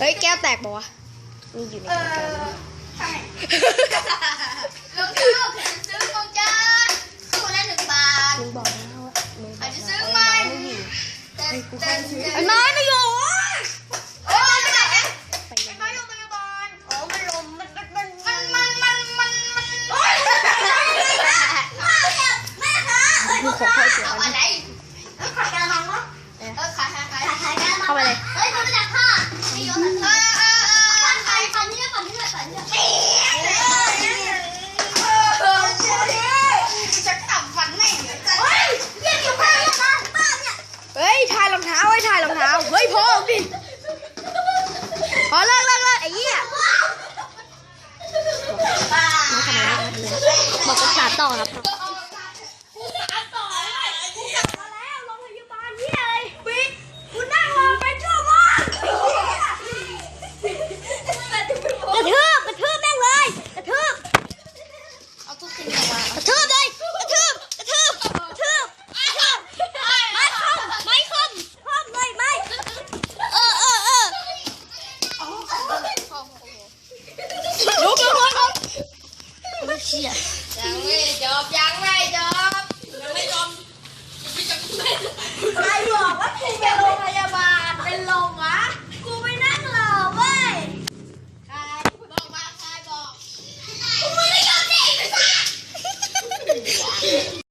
เฮ้ยแก้วแตกบอกวะนี่อยู่ในเอแก้วอทำไมรองเท้าซื้อของจ้าคู่ละหนึ่งบาทมึงบอกแล้วว่ามึงบอาอจกจะแล้วซื้อว่าใหม่ไม่อยู่เต้นเต้นเต้นไอ้ไม้ไม่อยู่โอ้ยไปไหนไปเลยไปโรงพยาบาลโอ้มันลมมันมันมันมันมันมันมันโอ้ยแม่แม่คะเอ้ยกูขอเข้าตัวเอาอะไร เข้าไปเลย เฮ้ยมันไม่ได้ผ้าไม่ยอมเออเออเออฟันขายฟันนี่ฟันนี่ฟันนี่เออจะทำฟันแม่งเลยเฮ้ยเรียกอยู่ข้างเนี่ยนะบ้านเนี่ยเฮ้ยถ่ายรองเท้าไว้ถ่ายรองเท้า เฮ้ยพอออกดิพอเลิกเลิกเลิกไอ้เหี้ยบ้ามาทำอะไรมาทำอะไรบอกภาษาต่อครับ เชียยังไม่จบยังไม่จบ